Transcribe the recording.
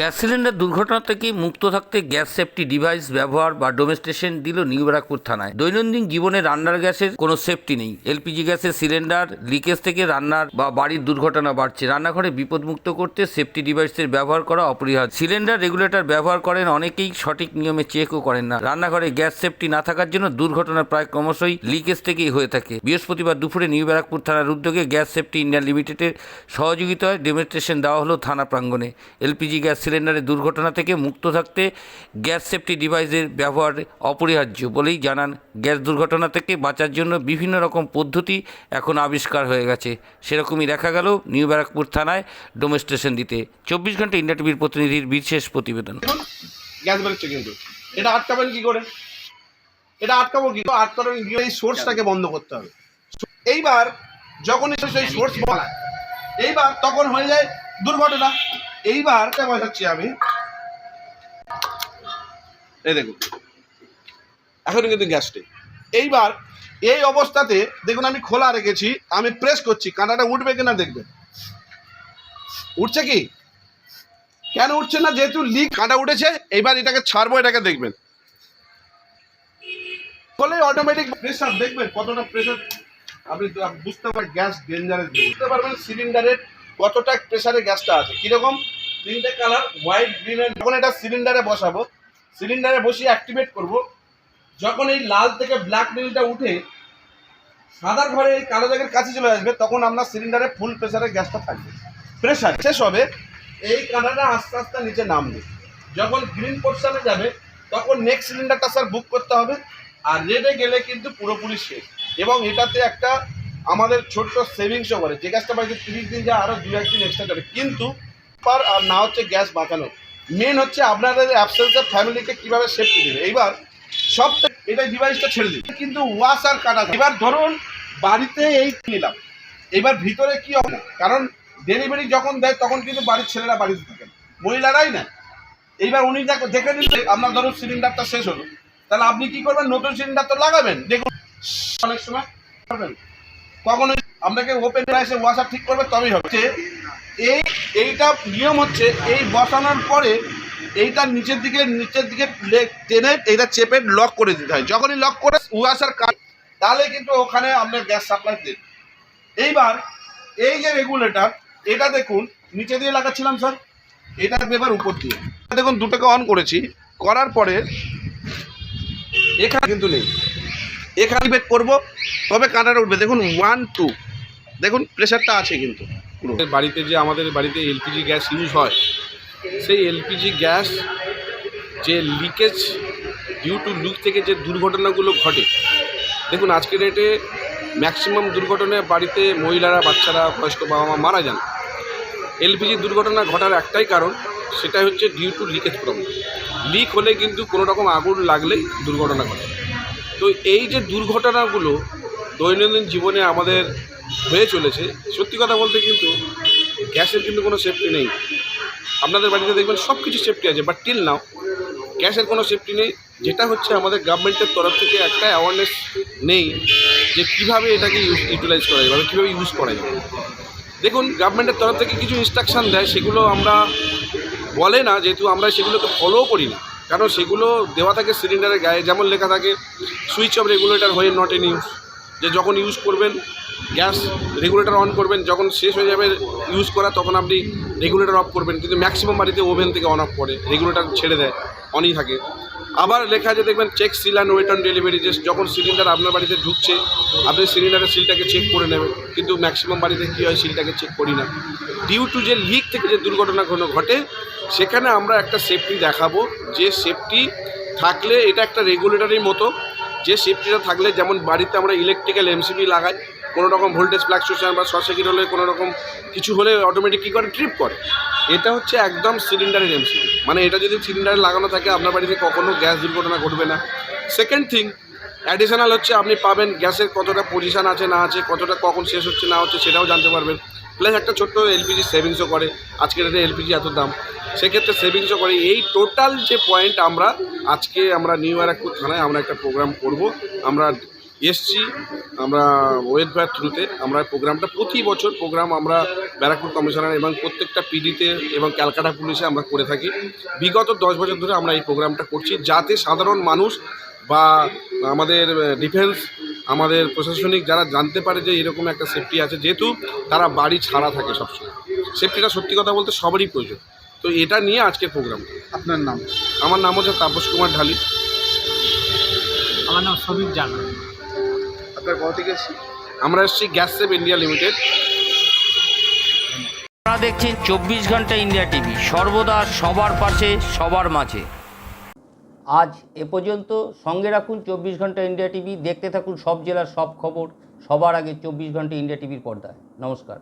Gas cylinder দুর্ঘটনা থেকে মুক্ত থাকতে গ্যাস সেফটি ডিভাইস ব্যবহার বা ডোমেস্টেশন দিল নিউ ব্যারাকপুর থানায়। দৈনন্দিন জীবনে রান্নার গ্যাসের কোনো সেফটি নেই। এলপিজি গ্যাসের সিলিন্ডার, লিকেজ থেকে রান্নার বা বাড়ির দুর্ঘটনা বাড়ছে। রান্নাঘরে বিপদমুক্ত করতে সেফটি ডিভাইসের ব্যবহার করা অপরিহার্য। সিলিন্ডার রেগুলেটর ব্যবহার করেন অনেকেই, সঠিক নিয়মে চেকও করেন না। রান্নাঘরে গ্যাস সেফটি না থাকার জন্য দুর্ঘটনা প্রায় ক্রমশই লিকেজ থেকেই হয়ে থাকে। বৃহস্পতিবার দুপুরে নিউ ব্যারাকপুর থানার উদ্যোগে গ্যাস সেফটি ইন্ডিয়া লিমিটেডের সহযোগিতায় ডেমনস্ট্রেশন দেওয়া হলো থানা প্রাঙ্গণে। এলপিজি গ্যাস সিলিন্ডারের দুর্ঘটনা থেকে মুক্ত থাকতে গ্যাস সেফটি ডিভাইসের ব্যবহার অপরিহার্য বলেই জানান। গ্যাস দুর্ঘটনা থেকে বাঁচার জন্য বিভিন্ন রকম পদ্ধতি এখন আবিষ্কার হয়ে গেছে। সেরকমই দেখা গেল নিউ ব্যারাকপুর থানায় ডোমেস্টেশন দিতে। চব্বিশ ঘণ্টা ইন্ডিয়া টিভির প্রতিনিধির বিশেষ প্রতিবেদন। গ্যাস বেরোচ্ছে কিন্তু। এটা আটকাবেন কি করে? এটা আটকাবো কি? আটকানোর এই সোর্সটাকে বন্ধ করতে হবে। এইবার যখন সেই সোর্স বলা, এইবার তখন হয়ে যায় দুর্ঘটনা। এইবার এটা বোঝাচ্ছি আমি? এই দেখুন। এখন কিন্তু গ্যাসটি। এইবার এই অবস্থাতে দেখুন আমি খোলা রেখেছি, আমি প্রেস করছি, কাঁটাটা উঠবে কিনা দেখবেন। উঠছে কি? কেন উঠছে না? যেহেতু লিক কাঁটা উঠেছে এবার এটাকে ছাড়বো, এটাকে দেখবেন। বলে অটোমেটিক প্রেসার দেখবেন কতটা প্রেসার আপনি বুঝতে পারবেন, গ্যাস ডেঞ্জারের বুঝতে পারবেন সিলিন্ডারের কতটা প্রেসারে গ্যাসটা আছে? কীরকম? তিনটে কালার হোয়াইট গ্রিন যখন এটা সিলিন্ডারে বসাবো সিলিন্ডারে বসিয়ে অ্যাক্টিভেট করব, যখন এই লাল থেকে ব্ল্যাক নীলটা উঠে, সাদা ঘরে এই কালো জায়গার কাছে চলে আসবে, তখন আমরা সিলিন্ডারে ফুল প্রেসারে গ্যাসটা থাকবে। প্রেসার শেষ হবে, এই কাঁটাটা আস্তে আস্তে নিচে নামবে। যখন গ্রিন পোর্শনে যাবে, তখন নেক্সট সিলিন্ডারটা স্যার বুক করতে হবে, আর রেডে গেলে কিন্তু পুরোপুরি শেষ। এবং এটাতে একটা আমাদের ছোট্ট সেভিংসও করে যে গ্যাসটা বাড়িতে তিরিশ দিন যা আরও দু একদিন এক্সট্রা যাবে কিন্তু পার আর না হচ্ছে গ্যাস বাঁচানো। মেন হচ্ছে আপনাদের অ্যাবসেন্সের ফ্যামিলিকে কীভাবে সেফটি দেবে। এইবার সব এটা ডিভাইসটা ছেড়ে দিবে কিন্তু ওয়াশ আর কাটা এবার ধরুন বাড়িতে এই নিলাম। এবার ভিতরে কি হবে? কারণ ডেলিভারি যখন দেয়, তখন কিন্তু বাড়ির ছেলেরা বাড়িতে থাকে। মহিলারাই না। এইবার উনি দেখো, দেখে নিলে আপনার ধরুন সিলিন্ডারটা শেষ হলো। তাহলে আপনি কি করবেন? নতুন সিলিন্ডার তো লাগাবেন। দেখুন, অনেক সময় কখনো আপনাকে ওপেন এসে ওয়াশার ঠিক করবে তবেই যে এই, এইটা নিয়ম হচ্ছে, এই বসানোর পরে এইটা নিচের দিকে নিচের দিকে টেনে এইটা চেপে লক করে দিতে হয়। যখনই লক করে ওয়াশার কাজ, তাহলে কিন্তু ওখানে আপনার গ্যাস সাপ্লাই দেবে। এইবার এই যে রেগুলেটর এটা দেখুন, নিচে দিয়ে লাগাচ্ছিলাম স্যার এটা এবার উপর দিয়ে। দেখুন, দুটোকে অন করেছি। করার পরে এখানে কিন্তু নেই। এখানে বেট করব, তবে কাঁটাটা উঠবে। দেখুন ওয়ান টু দেখুন প্রেশারটা আছে কিন্তু বাড়িতে যে, আমাদের বাড়িতে এলপিজি গ্যাস ইউজ হয়, সেই এলপিজি গ্যাস যে লিকেজ ডিউ টু লুক থেকে যে দুর্ঘটনাগুলো ঘটে, দেখুন আজকের ডেটে ম্যাক্সিমাম দুর্ঘটনায় বাড়িতে মহিলারা, বাচ্চারা, বয়স্ক বাবা মা মারা যান। এলপিজি দুর্ঘটনা ঘটার একটাই কারণ সেটা হচ্ছে due to leakage problem leak হলে কিন্তু কোনো রকম আগুন লাগলেই দুর্ঘটনা ঘটে। তো এই যে দুর্ঘটনাগুলো দৈনন্দিন জীবনে আমাদের হয়ে চলেছে, সত্যি কথা বলতে কিন্তু গ্যাসের কিন্তু কোনো সেফটি নেই। আপনাদের বাড়িতে দেখবেন সব কিছু সেফটি আছে বাট টিল নাও গ্যাসের কোনো সেফটি নেই। যেটা হচ্ছে আমাদের গভর্নমেন্টের তরফ থেকে একটা অ্যাওয়ারনেস নেই যে কীভাবে এটাকে ইউজ ইউটিলাইজ করা যাবে কীভাবে ইউজ করা যাবে দেখুন গভর্নমেন্টের তরফ থেকে কিছু ইনস্ট্রাকশান দেয়, সেগুলো আমরা বলে না, যেহেতু আমরা সেগুলোকে ফলোও করি না। কারণ সেগুলো দেওয়া থাকে সিলিন্ডারের গায়ে, যেমন লেখা থাকে সুইচ অফ রেগুলেটর হয়ে নট ইন ইউজ যে যখন ইউজ করবেন, গ্যাস রেগুলেটর অন করবেন, যখন শেষ হয়ে যাবে ইউজ করা, তখন আপনি রেগুলেটর অফ করবেন। কিন্তু ম্যাক্সিমাম বাড়িতে ওভেন থেকে অন অফ করে রেগুলেটর ছেড়ে দেয়। অনই থাকে। আবার লেখা আছে, দেখবেন check seal and weight on delivery যে যখন সিলিন্ডার আপনার বাড়িতে ঢুকছে, আপনি সিলিন্ডারের সিলটাকে চেক করে নেবেন। কিন্তু ম্যাক্সিমাম বাড়িতে কী হয় সিলটাকে চেক করি না। ডিউ টু যে লিক থেকে যে দুর্ঘটনা কোনো ঘটে, সেখানে আমরা একটা সেফটি দেখাবো। যে সেফটি থাকলে, এটা একটা রেগুলেটরের মতো। যে সেফটিটা থাকলে, যেমন বাড়িতে আমরা ইলেকট্রিক্যাল এমসিবি লাগাই, কোনো রকম ভোল্টেজ ফ্লাকচুয়েশন বা শর্ট সার্কিট হলে কোনো রকম কিছু হলে অটোমেটিক কী করে? ট্রিপ করে। এটা হচ্ছে একদম সিলিন্ডারের এমসিবি মানে এটা যদি সিলিন্ডারে লাগানো থাকে, আপনার বাড়িতে কখনো গ্যাস দুর্ঘটনা ঘটবে না। সেকেন্ড থিং অ্যাডিশনাল হচ্ছে আপনি পাবেন গ্যাসের কতটা পজিশান আছে, না আছে, কতটা কখন শেষ হচ্ছে, না হচ্ছে, সেটাও জানতে পারবেন। প্লাস একটা ছোট্ট এলপিজি সেভিংসও করে। আজকের ডেটে এলপিজি এত দাম। সেক্ষেত্রে সেভিংসও করে। এই টোটাল যে পয়েন্ট আমরা আজকে আমরা নিউ ব্যারাকপুর থানায় আমরা একটা প্রোগ্রাম করব। আমরা এসছি। আমরা ওয়েলফেয়ার থ্রুতে। আমরা প্রোগ্রামটা প্রতি বছর প্রোগ্রাম আমরা ব্যারাকপুর কমিশনার এবং প্রত্যেকটা পিডিতে এবং ক্যালকাটা পুলিশে আমরা করে থাকি। বিগত দশ বছর ধরে আমরা এই প্রোগ্রামটা করছি যাতে সাধারণ মানুষ বা আমাদের ডিফেন্স আমাদের প্রশাসনিক যারা জানতে পারে যে এরকম একটা সেফটি আছে যেহেতু তারা বাড়ি ছাড়া থাকে সবসময়। সেফটিটা সত্যি কথা বলতে সবারই প্রয়োজন। তো এটা নিয়ে আজকের প্রোগ্রাম। আপনার নাম? আমার নাম হচ্ছে তাপস কুমার ঢালি। আমার নাম সমীপ জানা। আপনার কোথা থেকে এসেছি আমরা এসেছি গ্যাস সেভ ইন্ডিয়া লিমিটেড। আপনারা দেখছেন চব্বিশ ঘণ্টা ইন্ডিয়া টিভি সর্বদা সবার পাশে সবার মাঝে। আজ এ পর্যন্ত সঙ্গে রাখুন চব্বিশ ঘণ্টা ইন্ডিয়া টিভি দেখতে থাকুন সব জেলার সব খবর সবার আগে চব্বিশ ঘণ্টা ইন্ডিয়া টিভির পর্দায়। নমস্কার।